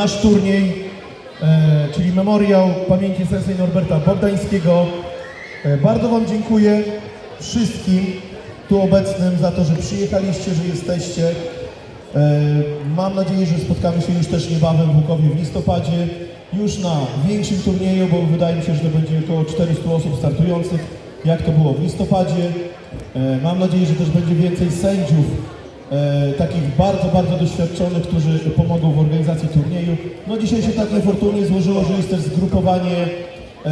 nasz turniej, e, czyli memoriał pamięci sensei Norberta Bogdańskiego. E, bardzo Wam dziękuję wszystkim tu obecnym za to, że przyjechaliście, że jesteście. E, Mam nadzieję, że spotkamy się już też niebawem w Łukowie w listopadzie, już na większym turnieju, bo wydaje mi się, że to będzie około 400 osób startujących, jak to było w listopadzie. E, Mam nadzieję, że też będzie więcej sędziów, e, takich bardzo, bardzo doświadczonych, którzy pomogą w organizacji turnieju. No dzisiaj się tak niefortunnie złożyło, że jest też zgrupowanie e,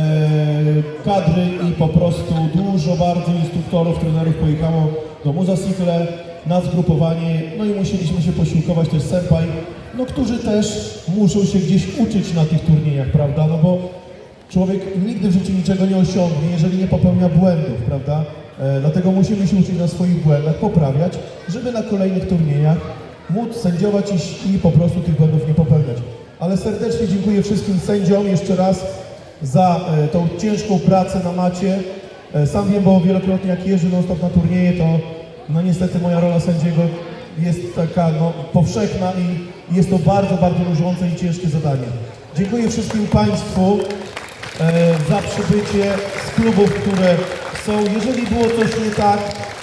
kadry i po prostu dużo bardzo instruktorów, trenerów pojechało do Muza Sikle na zgrupowanie, no i musieliśmy się posiłkować też senpai, no którzy też muszą się gdzieś uczyć na tych turniejach, prawda, no bo człowiek nigdy w życiu niczego nie osiągnie, jeżeli nie popełnia błędów, prawda, dlatego musimy się uczyć na swoich błędach, poprawiać, żeby na kolejnych turniejach móc sędziować i, i po prostu tych błędów nie popełniać. Ale serdecznie dziękuję wszystkim sędziom jeszcze raz za e, tą ciężką pracę na macie. E, sam wiem, bo wielokrotnie jak jeżdżę non stop na turnieje, to no niestety moja rola sędziego jest taka no, powszechna i jest to bardzo, bardzo nużące i ciężkie zadanie. Dziękuję wszystkim Państwu e, za przybycie z klubów, które są. Jeżeli było coś nie tak,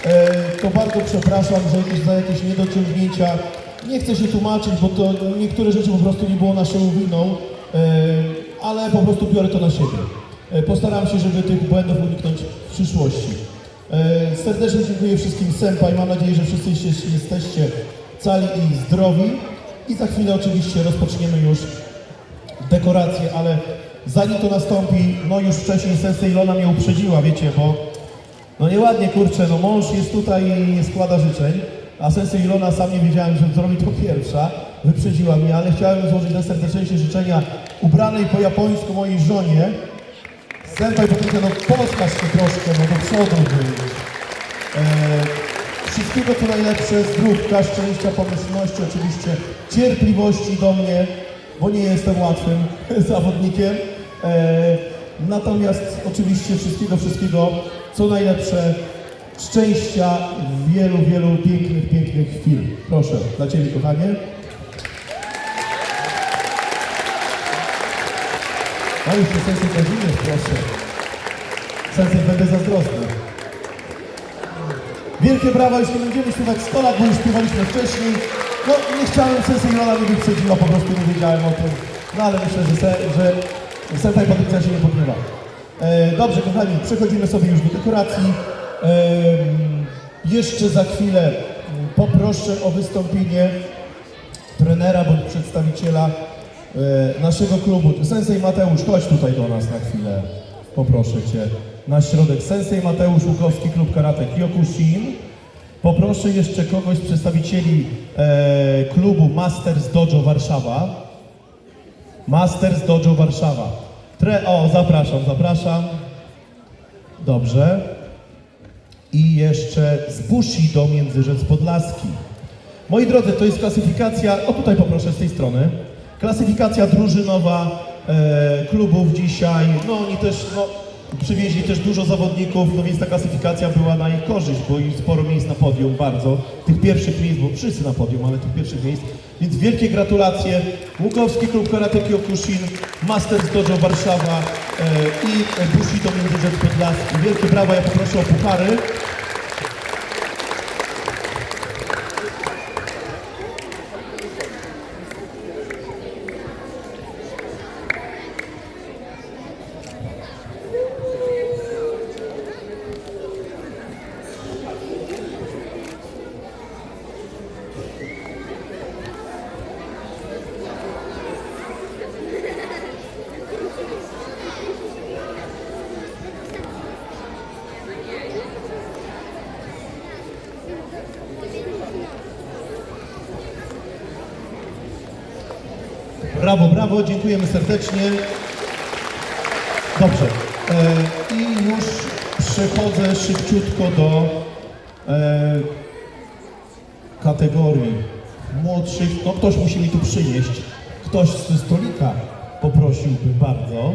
e, to bardzo przepraszam że jakieś, za jakieś niedociągnięcia. Nie chcę się tłumaczyć, bo to niektóre rzeczy po prostu nie było naszą winą, e, ale po prostu biorę to na siebie. E, Postaram się, żeby tych błędów uniknąć w przyszłości. Serdecznie dziękuję wszystkim senpai. Mam nadzieję, że wszyscy jesteście- cali i zdrowi. I za chwilę oczywiście rozpoczniemy już dekoracje, ale zanim to nastąpi, no już wcześniej Sensei Ilona mnie uprzedziła, wiecie, bo no nieładnie, kurczę, no mąż jest tutaj i nie składa życzeń, a Sensei Ilona sam nie wiedziałem, że zrobi to pierwsza, wyprzedziła mnie, ale chciałem złożyć najserdeczniejsze życzenia ubranej po japońsku mojej żonie. Senpai powinna no Polska się troszkę, no do przodu wyjść. E, wszystkiego co najlepsze, zdrówka, szczęścia, pomyślności, oczywiście cierpliwości do mnie, bo nie jestem łatwym zawodnikiem. E, natomiast oczywiście wszystkiego, wszystkiego co najlepsze, szczęścia, wielu, wielu pięknych, pięknych chwil. Proszę, dla Ciebie kochanie. A już sensej Kazimierz, proszę. Sensej, będę zazdrosny. Wielkie brawa, jeśli będziemy śpiewać 100 lat, bo już śpiewaliśmy wcześniej. No, nie chciałem, Sensei Jola mnie wyprzedziła, po prostu nie wiedziałem o tym. No, ale myślę, że, se, że Senpai Patrycja się nie pogniewa. E, dobrze, kochani, przechodzimy sobie już do dekoracji. Em, jeszcze za chwilę poproszę o wystąpienie trenera bądź przedstawiciela e, naszego klubu. Sensei Mateusz, chodź tutaj do nas na chwilę. Poproszę Cię na środek. Sensei Mateusz Łukowski, klub karate Kyokushin. Poproszę jeszcze kogoś z przedstawicieli e, klubu Masters Dojo Warszawa. Masters Dojo Warszawa. Tre, o, zapraszam, zapraszam. Dobrze. I jeszcze z Bushido Międzyrzec Podlaski. Moi drodzy, to jest klasyfikacja, o tutaj poproszę z tej strony, klasyfikacja drużynowa e, klubów dzisiaj, no oni też, no, przywieźli też dużo zawodników, no więc ta klasyfikacja była na ich korzyść, bo i sporo miejsc na podium, bardzo, tych pierwszych miejsc, bo wszyscy na podium, ale tych pierwszych miejsc, więc wielkie gratulacje, Łukowski Klub Karate Kyokushin, Masters Dojo Warszawa e, i Bushido Międzyrzec Podlaski, wielkie brawa, ja poproszę o puchary. Brawo, brawo, dziękujemy serdecznie. Dobrze. E, I już przechodzę szybciutko do e, kategorii młodszych. No ktoś musi mi tu przynieść. Ktoś ze stolika poprosiłby bardzo.